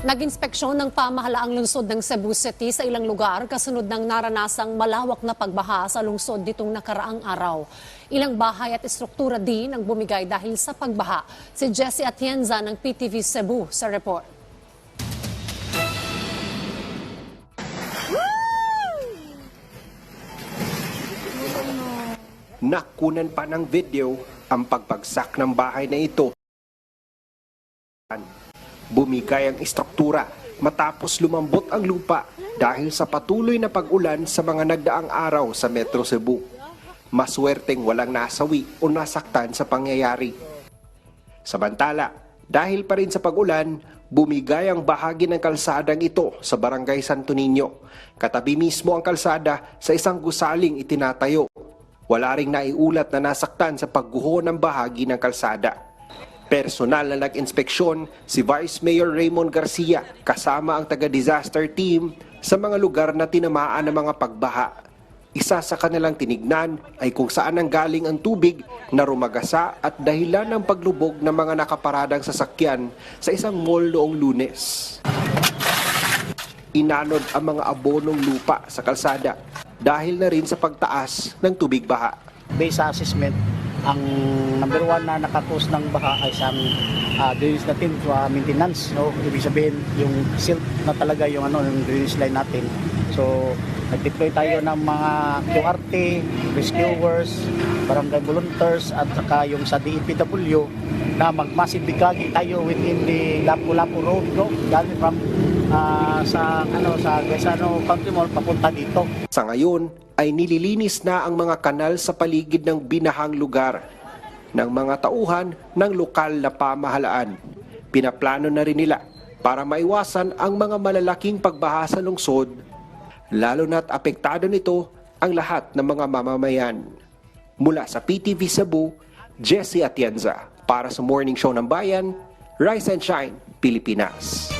Nag-inspeksyon ng pamahalaang lungsod ng Cebu City sa ilang lugar kasunod ng naranasang malawak na pagbaha sa lungsod ditong nakaraang araw. Ilang bahay at estruktura din ang bumigay dahil sa pagbaha. Si Jesse Atienza ng PTV Cebu sa report. Nakunan pa ng video ang pagbagsak ng bahay na ito. Bumigay ang istruktura matapos lumambot ang lupa dahil sa patuloy na pag-ulan sa mga nagdaang araw sa Metro Cebu. Maswerteng walang nasawi o nasaktan sa pangyayari. Samantala, dahil pa rin sa pag-ulan, bumigay ang bahagi ng kalsadang ito sa Barangay Santo Niño. Katabi mismo ang kalsada sa isang gusaling itinatayo. Wala ring naiulat na nasaktan sa pagguho ng bahagi ng kalsada. Personal na nag-inspeksyon si Vice Mayor Raymond Garcia kasama ang taga-disaster team sa mga lugar na tinamaan ng mga pagbaha. Isa sa kanilang tinignan ay kung saan ang galing ang tubig na rumagasa at dahilan ng paglubog ng mga nakaparadang sasakyan sa isang mall noong lunes. Inanod ang mga abonong lupa sa kalsada dahil na rin sa pagtaas ng tubig baha. based assessment, ang number one na nakakos ng baha ay sa uh, drainage natin, sa maintenance. No? Ibig sabihin, yung silt na talaga yung, ano, yung drainage line natin. So, nag-deploy tayo ng mga QRT, rescuers, barangay volunteers, at saka yung sa DEPW na mag-massive tayo within the Lapu-Lapu Road, no? From ah, sa ano sa Gaisano Country Mall papunta dito. Sa ngayon ay nililinis na ang mga kanal sa paligid ng binahang lugar ng mga tauhan ng lokal na pamahalaan. Pinaplano na rin nila para maiwasan ang mga malalaking pagbaha sa lungsod, lalo na't apektado nito ang lahat ng mga mamamayan. Mula sa PTV Cebu, Jesse Atienza para sa Morning Show ng Bayan, Rise and Shine, Pilipinas.